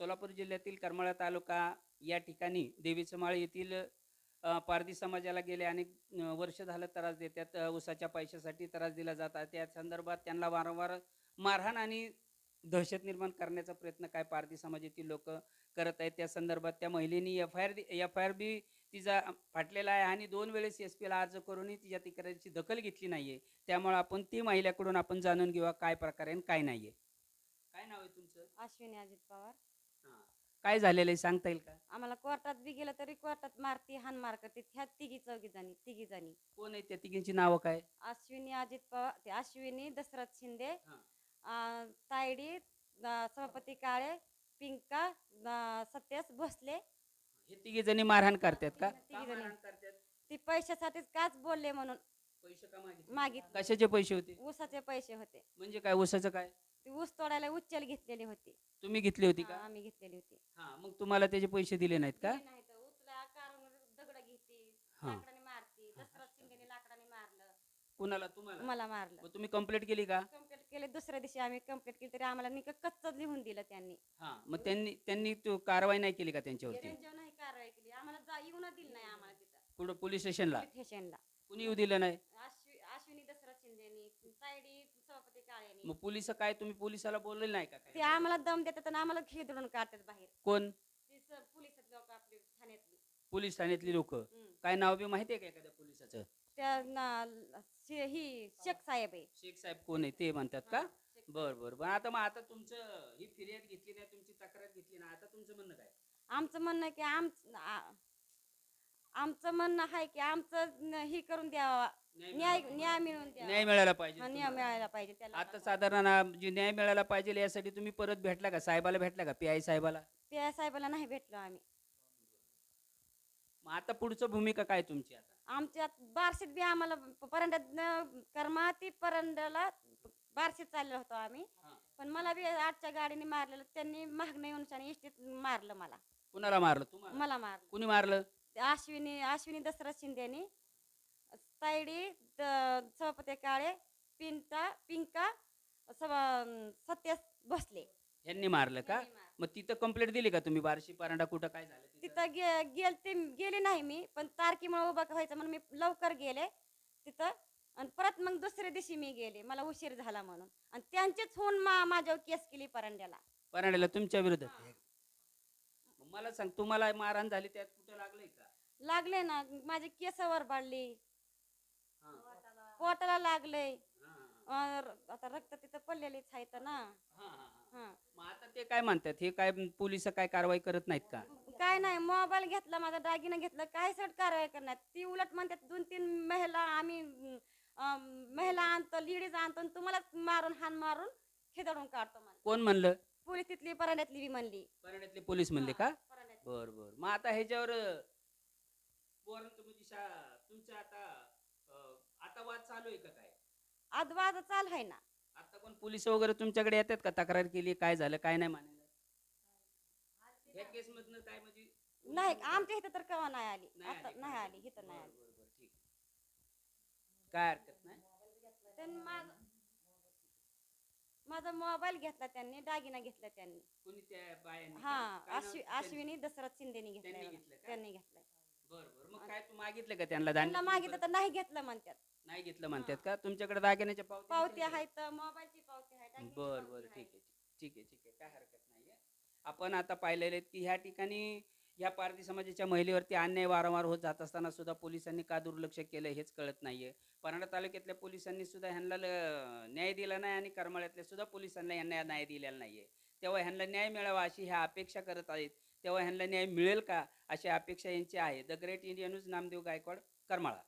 सोलापूर जिल्ह्यातील करमाळा तालुका या ठिकाणी देवीचं माळ येथील पारधी समाजाला गेले अनेक वर्ष झालं त्रास देतात. उसाच्या पैशासाठी त्रास दिला जातात त्या संदर्भात त्यांना वारंवार मारहाण आणि दहशत निर्माण करण्याचा प्रयत्न काय पारधी समाजातील लोक करत आहेत? त्या संदर्भात त्या महिलेनी F I R F I R B तिचा फाटलेला आहे आणि दोन वेळेस एस पीला अर्ज करूनही तिच्या तक्रारीची दखल घेतली नाही आहे त्यामुळे आपण ती महिलेकडून आपण जाणून घेऊया काय प्रकार आहे आणि काय आहे काय नाव आहे तुमचं? अश्विनी अजित पवार. काय झालेलं आहे सांगता येईल का? आम्हाला कोर्टात बी गेलं तरी कोर्टात मारती हानमार करते ह्या तिघी चौघी जणी तिघी जणी. कोण आहे त्या तिघींची नावं काय? अश्विनी अजित पवार ते अश्विनी दशरथ शिंदे. अं, तायडी अं, सभापती काळे पिंका अं, सत्यास भोसले. हे तिघी जणी मारहाण करतात का? तिघी जणी. ती पैशासाठीच काच बोलले म्हणून. पैसे का मागितले? मागित कशाचे पैसे होते? ऊसाचे पैसे होते. म्हणजे काय ऊसाचं काय? ती ऊस तोडायला उच्चल घेतलेली होती. तुम्ही घेतली होती हा, का आम्ही घेतलेली होती. हा मग तुम्हाला त्याचे पैसे दिले नाहीत का? दिले नाही तर उचला काढून दगड घेते हा. लाकडाने मारती दशरथ शिंदेने लाकडाने मारलं. कुणाला? तुम्हाला? मला मारलं. मग तुम्ही कंप्लेंट केली का? कंप्लीट केले. दुसऱ्या दिवशी आम्ही कंप्लीट केली तरी आम्हाला निक कच्च लिहून दिलं त्यांनी. हा मग त्यांनी त्यांनी तो कारवाई नाही केली का त्यांच्यावरती? त्यांच्यावर नाही कारवाई केली. आम्हाला जा येऊन दिलं नाही आम्हाला तिथं. पुढे पोलीस स्टेशनला? स्टेशनला. कुणी येऊ दिलं नाही? अश्वी अश्विनी दशरथ शिंदेनी. तायडी मग पोलीस काय तुम्ही पोलिसाला बोलले नाही का ते काय आम्हाला दम देतात आणि आम्हाला खिदडून काढतात बाहेर. कोण? ते स- पोलीस लोक आपले ठाण्यातली. पोलीस ठाण्यातली लोक. हम्म. काय नाव बी माहिती आहे का एखाद्या पोलिसाचं? त्या ना- शे- ही शेख साहेब आहे. शेख साहेब कोण आहे ते म्हणतात का? बर बर बर. आता मग आता तुमचं ही फिर्याद घेतली नाही तुमची तक्रार घेतली ना आता तुमचं म्हणणं काय? आमचं म्हणणं आहे की आम आ- आमचं म्हणणं आहे की आमचं न- ही करून द्यावा. न्याय न्याय मिळवून द्यावा. न्याय मिळायला पाहिजे त्याला आता साधारण जे न्याय मिळायला पाहिजे यासाठी तुम्ही परत भेटला का? साहेबाला भेटला का? पी आय साहेबाला? त्या साहेबाला नाही भेटलो आम्ही. मग आता पुढचं भूमिका काय तुमची आता? आमच्यात बारशीत बी आम्हाला परंड्यात कर्मा ती परंड्याला बारशीत चाललो होतो आम्ही. पण मला बी आजच्या गाडीने मारलेलं त्यांनी मागणं येऊन इष्टीत मारलं मला. कुणाला मारलं? तुम्हाला? मला मारलं. कुणी मारलं? अश्विनी अश्विनी दशरथ शिंदेनी. तायडी सभापती काळे पिंटा पिंका सभा सत्यास बसले यांनी मारलं का. मग तिथं कंप्लेंट दिली का तुम्ही? बार्शी परांडा कुठं काय झालं तिथं? गे गेलते गेले नाही मी पण तारकीमुळे उभा व्हायचं म्हणून मी लवकर गेले तिथं. आणि परत मग दुसऱ्या दिवशी मी गेले मला उशीर झाला म्हणून. आणि त्यांचेच होऊन मा माझ्यावर केस केली परंड्याला. परांड्याला तुमच्या विरोधात मग मला सांग तुम्हाला मारहाण झाली त्यात कुठं लागलंय का? लागले ना माझे केसावर बाळली. पोटाला लागले आता रक्त तिथं पडलेलीच आहे तर ना. हा, हा, हा. हा. मग आता ते काय म्हणतात? हे काय पोलीस काय कारवाई करत नाहीत का? काय नाही मोबाईल घेतला माझा दागिना घेतला काय सट कारवाई करणार? ती उलट म्हणतात दोन तीन महिला आम्ही अं, महिला आणतो लेडीज आणतो आणि तुम्हालाच मारून हान मारून खिदडून काढतो मला कोण म्हणलं? पोलीस तिथली पराड्यातली बी म्हणली. परांड्यातले पोलीस म्हणले का. बर बर. मग आता ह्याच्यावर तुम्ही शा- तुमच्या आता अं, आता वाद चालू आहे का काय? अद्वाद चाल आहे ना. आता कोण पोलीस वगैरे तुमच्याकडे येतात का? तक्रार केली काय झालं काय नाही मानायला ह्या केस मधनं काय म्हणजे नाही आमच्या इथं तर केव्हा नाही आली. नाही आता आली नाही? आली इथं नाही आली. बरं, बरं, ठीक काय हरकत नाही? त्यांनी माझा माझा मोबाईल घेतला त्यांनी दागिना घेतला त्यांनी. कोणी त्या बायांनी हा? काय नाव अश्वि त्यांनी? अश्विनी दशरथ शिंदेनी त्यांनी घेतलाय घेतलं का? त्यांनी घेतलाय मग काय तू मागितलं का त्यांना त्यांना धान्य मागितलं तर नाही घेतलं म्हणतात. नाही घेतलं म्हणतात का? तुमच्याकडे दागिन्याच्या पावती का? आहेत? मोबाईलची पावती आहे दागिन्याची बर पावती बर आहे. ठीक आहे ठीक आहे ठीक आहे. काय हरकत नाहीये. आपण आता पाहिलेले आहेत की ह्या ठिकाणी ह्या पारधी समाजाच्या महिलेवरती अन्याय वारंवार होत जात असताना सुद्धा पोलिसांनी का दुर्लक्ष केलं हेच कळत नाहीये. परांडा तालुक्यातल्या पोलिसांनी सुद्धा ह्यांना ल- न्याय दिला नाही आणि करमाळ्यातल्या सुद्धा पोलिसांना यांना न्याय दिलेला नाहीये. तेव्हा ह्यांना न्याय मिळावा अशी ह्या अपेक्षा करत आहेत. तेव्हा ह्यांना न्याय मिळेल का? अशी अपेक्षा यांची आहे. The great India news Namdev Gaikwad Karmala